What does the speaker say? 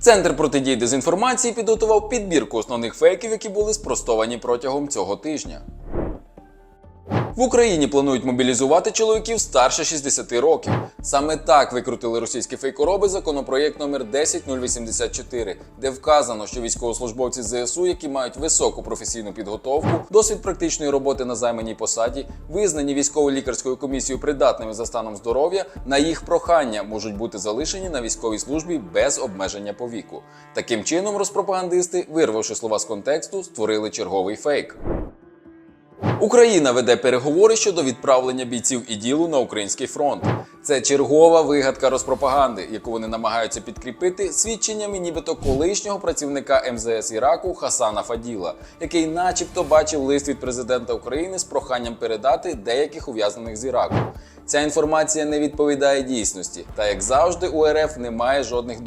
Центр протидії дезінформації підготував підбірку основних фейків, які були спростовані протягом цього тижня. В Україні планують мобілізувати чоловіків старше 60 років. Саме так викрутили російські фейкороби законопроєкт номер 10084, де вказано, що військовослужбовці ЗСУ, які мають високу професійну підготовку, досвід практичної роботи на займаній посаді, визнані військово-лікарською комісією придатними за станом здоров'я, на їх прохання можуть бути залишені на військовій службі без обмеження по віку. Таким чином, розпропагандисти, вирвавши слова з контексту, створили черговий фейк. Україна веде переговори щодо відправлення бійців і ділу на український фронт. Це чергова вигадка розпропаганди, яку вони намагаються підкріпити свідченнями, нібито колишнього працівника МЗС Іраку Хасана Фаділа, який, начебто, бачив лист від президента України з проханням передати деяких ув'язнених з Іраку. Ця інформація не відповідає дійсності, та як завжди, у РФ немає жодних